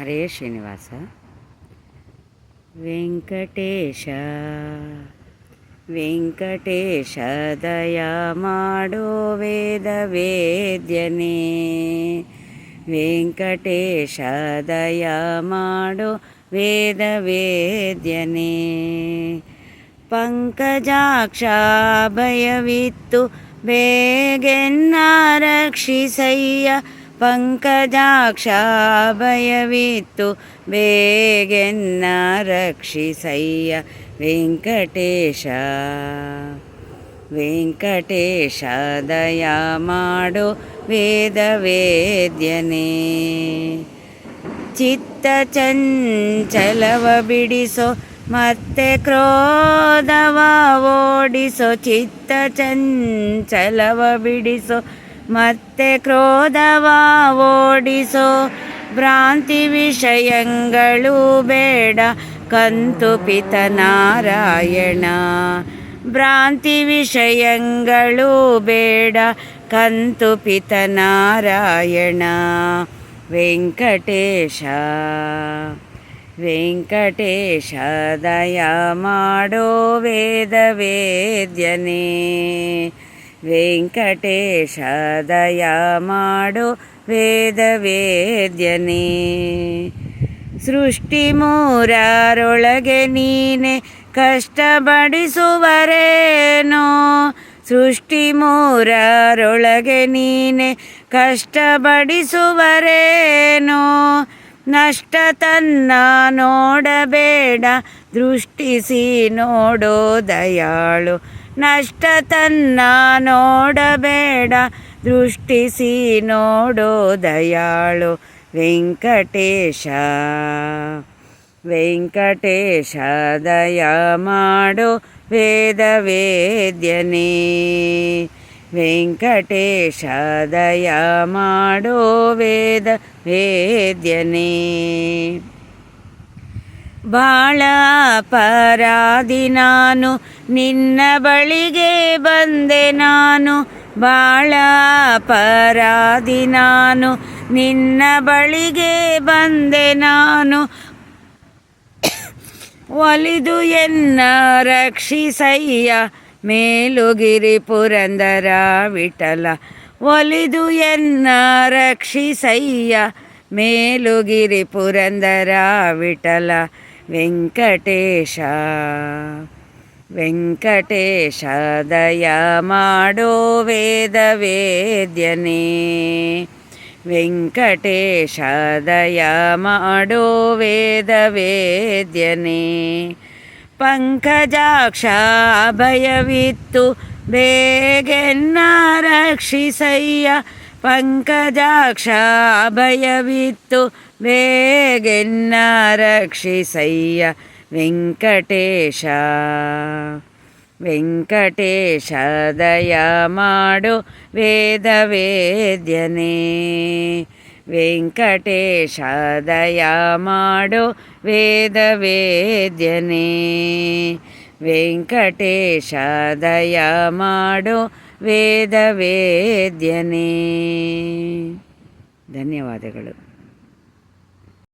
ಹರೇ ಶ್ರೀನಿವಾಸ. ವೆಂಕಟೇಶ ವೆಂಕಟೇಶ ದಯ ಮಾಡೋ ವೇದ ವೇದ್ಯನೇ. ವೆಂಕಟೇಶ ದಯ ಮಾಡೋ ವೇದ ವೇದ್ಯನೇ. ಪಂಕಜಾಕ್ಷ ಭಯವಿತ್ತು ಬೇಗೆನ್ನ ರಕ್ಷಿಸಯ್ಯ ಪಂಕಜಾಕ್ಷ ಭಯವಿತ್ತು ಬೇಗೆನ್ನ ರಕ್ಷಿಸಯ್ಯ ವೆಂಕಟೇಶ. ವೆಂಕಟೇಶ, ದಯ ಮಾಡು ವೇದ ವೇದ್ಯನೇ. ಚಿತ್ತ ಚಂಚಲವ ಬಿಡಿಸೋ, ಮತ್ತೆ ಕ್ರೋಧವ ಓಡಿಸೋ, ಚಿತ್ತ ಚಂಚಲವ ಬಿಡಿಸೋ ಮತ್ತೆ ಕ್ರೋಧವ ಓಡಿಸೋ ಭ್ರಾಂತಿ ವಿಷಯಗಳು ಬೇಡ. ಕಂತು ಪಿತನಾರಾಯಣ ಭ್ರಾಂತಿ ವಿಷಯಗಳು ಬೇಡ. ಕಂತು ಪಿತನಾರಾಯಣ ವೆಂಕಟೇಶ ವೆಂಕಟೇಶ ದಯ ಮಾಡೋ ವೇದ ವೇದ್ಯನೇ. ವೆಂಕಟೇಶ ದಯ ಮಾಡೋ ವೇದ ವೇದ್ಯನೇ ಸೃಷ್ಟಿ ಮೂರರೊಳಗೆ ನೀನೆ ಕಷ್ಟಪಡಿಸುವರೇನೋ? ಸೃಷ್ಟಿ ಮೂರರೊಳಗೆ ನೀನೆ ಕಷ್ಟಪಡಿಸುವರೇನೋ? ನಷ್ಟ ತನ್ನ ನೋಡಬೇಡ, ದೃಷ್ಟಿಸಿ ನೋಡೋ ದಯಾಳು. ನಷ್ಟ ತನ್ನ ನೋಡಬೇಡ. ದೃಷ್ಟಿಸಿ ನೋಡೋ ದಯಾಳು ವೆಂಕಟೇಶ. ವೆಂಕಟೇಶ, ದಯ ಮಾಡೋ ವೇದ ವೇದ್ಯನೇ. ವೆಂಕಟೇಶ, ದಯ ಮಾಡೋ ವೇದ ವೇದ್ಯನೇ. ಬಾಳ ಅಪರಾಧಿ ನಾನು. ನಿನ್ನ ಬಳಿಗೆ ಬಂದೆ ನಾನು. ಬಾಳ ಅಪರಾಧಿ ನಾನು. ನಿನ್ನ ಬಳಿಗೆ ಬಂದೆ ನಾನು. ಒಲಿದು ಎನ್ನ ರಕ್ಷಿಸಯ್ಯ. ಮೇಲುಗಿರಿ ಪುರಂದರ ವಿಠಲ. ಒಲಿದು ಎನ್ನ ರಕ್ಷಿಸಯ್ಯ. ಮೇಲುಗಿರಿ ಪುರಂದರ ವಿಠಲ. ವೆಂಕಟೇಶ ವೆಂಕಟೇಶ, ದಯ ಮಾಡೋ ವೇದ ವೇದ್ಯನೇ. ವೆಂಕಟೇಶ, ದಯ ಮಾಡೋ ವೇದ ವೇದ್ಯನೇ. ಪಂಕಜಾಕ್ಷ ಭಯವಿತ್ತು ಬೇಗೆನ್ನ ರಕ್ಷಿಸಯ್ಯ ಪಂಕಜಾಕ್ಷ ಅಭಯವಿತ್ತು ಬೇಗೆನ್ನ ರಕ್ಷಿಸಯ್ಯ ವೆಂಕಟೇಶ ವೆಂಕಟೇಶ ದಯ ಮಾಡೋ ವೇದ ವೇದ್ಯನೇ. ವೆಂಕಟೇಶ ದಯ ಮಾಡೋ ವೇದ ವೇದ್ಯನೇ. ವೆಂಕಟೇಶ ದಯ ಮಾಡೋ ವೇದ ವೇದ್ಯನೇ ಧನ್ಯವಾದಗಳು.